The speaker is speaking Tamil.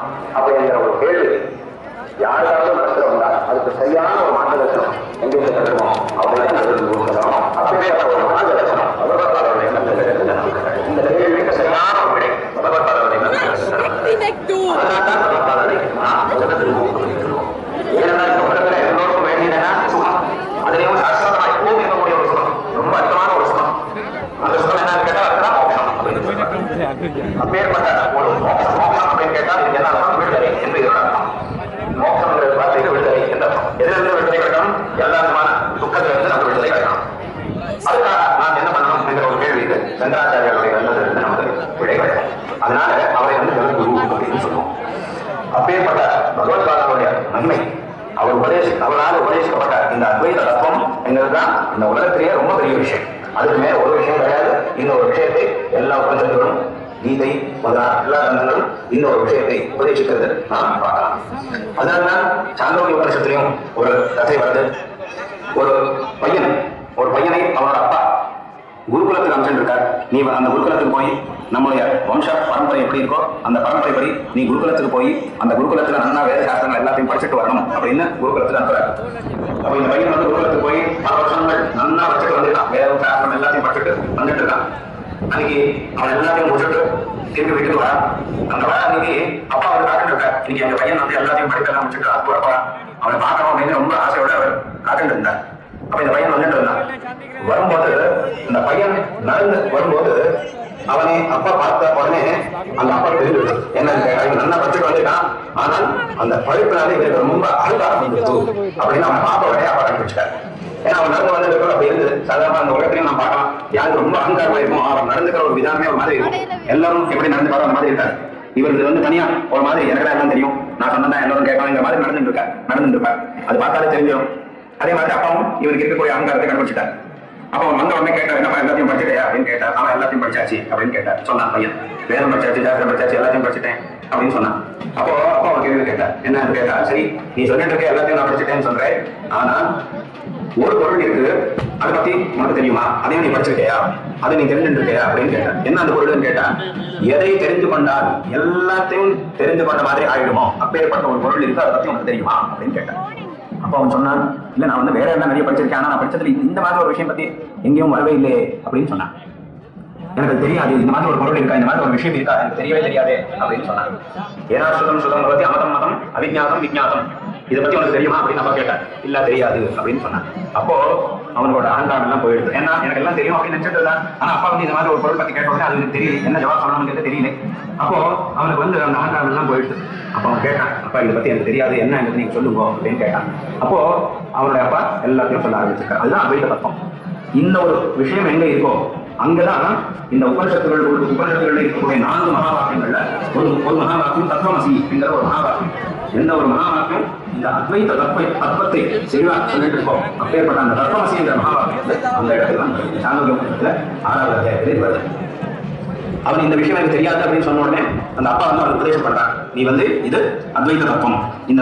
அப்படிங்கிற ஒரு கேள்வி. யாருக்காவது கஷ்டம் உண்டா அதுக்கு சரியான ஒரு மார்க்க லட்சணம் எங்கிருந்து ஒரு இந்த கேள்விக்கு சரியான ஒரு விடை அதுலயும் சாஸ்திரமா எப்பவும் இருக்கக்கூடிய ஒரு சுகம். ரொம்ப ஒரு சுகம். அந்த சுகம் கேட்டா அதுதான் மோட்சம். அப்பேற்பட்ட ஒரு மோட்சம். அப்படின்னு கேட்டால் இது என்ன அர்த்தம்? விடுதலை என்று இதோட அர்த்தம். மோட்சம்ங்கிற வார்த்தைக்கு விடுதலை என்ற அர்த்தம். எதிலிருந்து விடுதலை கிடைக்கணும் எல்லா விதமான துக்கத்திலிருந்து நம்ம விடுதலை கிடைக்கணும் அதுக்காக நான் என்ன பண்ணணும் என்ற ஒரு கேள்வி இது. சங்கராச்சாரியாருடைய நல்லதிலிருந்து நமக்கு விடை கிடைக்கும் அதனால அவரை வந்து ஜெகத்குரு அப்படின்னு சொல்லுவோம். அப்பேற்பட்ட பகவத்பாதனுடைய நன்மை. அவர் உபதேசி அவரால் உபதேசிக்கப்பட்ட இந்த அத்வைத தத்துவம் என்கிறதுதான் இந்த உலகத்திலேயே ரொம்ப பெரிய விஷயம். அதுக்கு மேல ஒரு விஷயம் கிடையாது. இந்த ஒரு விஷயத்தை எல்லா உபனிஷத்துகளும் கீதை முதலான எல்லா கிரந்தங்களும் இந்த ஒரு விஷயத்தை உபதேசிக்கிறது நாம் பார்க்கலாம். அதனால சாந்தோக்கிய உபனிஷத்துலையும் ஒரு கதை வருது. ஒரு பையன் ஒரு பையனை அவனோட அப்பா குருகுலத்துக்கு அனுப்பிச்சு இருக்கார். நீ அந்த குருகுலத்துக்கு போய் நம்முடைய வம்ச பரம்பரை எப்படி இருக்கோ அந்த பரம்பரைப்படி நீ குருகுலத்துக்கு போய் அந்த குருகுலத்துல நல்லா வேத சாஸ்திரங்கள் எல்லாத்தையும் படிச்சுட்டு வரணும் அப்படின்னு குருகுலத்தில் அனுப்புறாரு. அப்ப இந்த பையன் வந்து குருகுலத்துக்கு போய் பல வருஷங்கள் நல்லா வச்சுட்டு வந்துருக்கான் வேத சாஸ்திரம் எல்லாத்தையும் படிச்சுட்டு வந்துட்டு இருக்கான். அன்னைக்கு அவன் எல்லாத்தையும் முடிச்சுட்டு திரும்பி வீட்டுக்கு வரா அந்த வர அன்னைக்கு அப்பா வந்து காத்துட்டு இருக்கார். இன்னைக்கு எங்க பையன் வந்து எல்லாத்தையும் படிக்கலாம் முடிச்சுட்டு அது வரப்பா. அவனை பார்க்கணும் அப்படின்னு ரொம்ப ஆசையோட அவர் காத்துட்டு இருந்தார். அப்ப இந்த பையன் வந்துட்டு இருந்தான். வரும்போது இந்த பையன் நடந்து வரும்போது அவனை அப்பா பார்த்த உடனே அந்த அப்பா தெரிஞ்சு என்ன நல்லா படிச்சுட்டு வந்துட்டான் ஆனால் அந்த படிப்பினால இவருக்கு ரொம்ப அழுகாரம் வந்துருச்சு அப்படின்னு அவன் பார்த்த உடனே அப்பா ஏன்னா அவன் நடந்து வந்ததுக்கு அப்படி இருந்து சாதாரண அந்த உலகத்திலையும் நம்ம பார்க்கலாம். யாருக்கு ரொம்ப அகங்காரமா இருக்கும் அவன் நடந்துக்கிற ஒரு விதானமே ஒரு மாதிரி இருக்கும். எல்லாரும் எப்படி நடந்து அந்த மாதிரி இருக்காரு. இவருக்கு வந்து தனியா ஒரு மாதிரி எனக்கு எல்லாம் தெரியும். நான் சொன்னா எல்லாரும் கேட்கலாங்கிற மாதிரி நடந்துட்டு இருக்காரு. நடந்துட்டு இருப்பாரு. அது பார்த்தாலே தெரிஞ்சிடும் அதே மாதிரி அப்பாவும் இவருக்கு இருக்கக்கூடிய அகங்காரத்தை கண்டுபிடிச்சிட்டாரு. அப்போ வந்த உடனே கேட்டார் என்னப்பா எல்லாத்தையும் படிச்சிட்டியா? அப்படின்னு கேட்டார் அவன் எல்லாத்தையும் படிச்சாச்சு அப்படின்னு கேட்டார். சொன்னான் பையன். வேதம் படிச்சாச்சு ஜாதகம் படிச்சாச்சு எல்லாத்தையும் படிச்சிட்டேன் அப்படின்னு சொன்னான். அப்போ அப்பா ஒரு கேள்வி கேட்டார் என்னன்னு கேட்டா சரி நீ சொல்லிட்டு இருக்க எல்லாத்தையும் நான் படிச்சிட்டேன்னு சொல்றேன். ஆனா ஒரு பொருள் இருக்கு. அதை பத்தி உனக்கு தெரியுமா? அதையும் நீ படிச்சிருக்கியா? அதை நீ தெரிஞ்சுட்டு இருக்கியா அப்படின்னு கேட்டான் என்ன அந்த பொருள்னு? கேட்டா எதை தெரிந்து கொண்டால் எல்லாத்தையும் தெரிந்து கொண்ட மாதிரி ஆயிடுமோ? அப்பேற்பட்ட ஒரு பொருள் இருக்கு அதை பத்தி உனக்கு தெரியுமா? அப்படின்னு கேட்டான் அப்ப அவன் சொன்னான் இல்ல நான் வந்து வேற என்ன நிறைய படிச்சிருக்கேன். ஆனா நான் படிச்சதுல இந்த- மாதிரி ஒரு விஷயம் பத்தி எங்கேயும் வரவே இல்லையே அப்படின்னு சொன்னான். எனக்கு தெரியாது. இந்த மாதிரி ஒரு பொருள் இருக்கா? இந்த மாதிரி ஒரு விஷயம் இருக்கா? எனக்கு தெரியவே தெரியாது அப்படின்னு சொன்னான். ஏனா சுதம் சுதம் பத்தி அமதம் மதம் அவிஜாதம் விஜாதம் இதை பத்தி உனக்கு தெரியுமா அப்படின்னு நம்ம கேட்டேன் இல்ல தெரியாது அப்படின்னு சொன்னான் அப்போ அவனோட அகங்காரம் எல்லாம் போயிடுது. ஏன்னா எனக்கு எல்லாம் தெரியும் அப்படின்னு நினைச்சிட்டு இருந்தான் ஆனா அப்பா வந்து இந்த மாதிரி ஒரு பொருள் பத்தி கேட்ட அது எனக்கு தெரியல. என்ன ஜவாப் சொல்லணும்னு தெரியல. அப்போ அவனுக்கு வந்து அந்த அகங்காரம் எல்லாம் போயிடுது. அப்போ அவன் கேட்டான் அப்பா இதை பத்தி எனக்கு தெரியாது. என்ன எனக்கு நீங்க சொல்லுங்க அப்படின்னு கேட்டான். அப்போ அவனுடைய அப்பா எல்லாத்தையும் சொல்ல ஆரம்பிச்சிருக்காரு. அதுதான் அவையில பத்தம் இந்த ஒரு விஷயம் எங்க இருக்கோ அங்கதான் இந்த உபனிஷத்துகள் உபனிஷத்துகளில் இருக்கக்கூடிய நான்கு மகாவாக்கியங்கள்ல ஒரு ஒரு மகாவாக்கியம் தத்துவமசி என்கிற ஒரு மகாவாக்கியம். எந்த ஒரு மகாவாக்கியம்? இந்த அத்வைத தத்துவ தத்துவத்தை தெளிவா சொல்லிட்டு இருக்கோம் அப்பேற்பட்ட அந்த தத்துவமசி என்ற மகாவாக்கியம் அந்த இடத்துல தான் ஆறாவது அத்தியாயத்திலே வருது. அவன் இந்த விஷயம் எனக்கு தெரியாது அப்படின்னு சொன்ன உடனே அந்த அப்பா வந்து அவனுக்கு உபதேசம் பண்றான் நீ வந்து இது அத்வைத தத்துவம். இந்த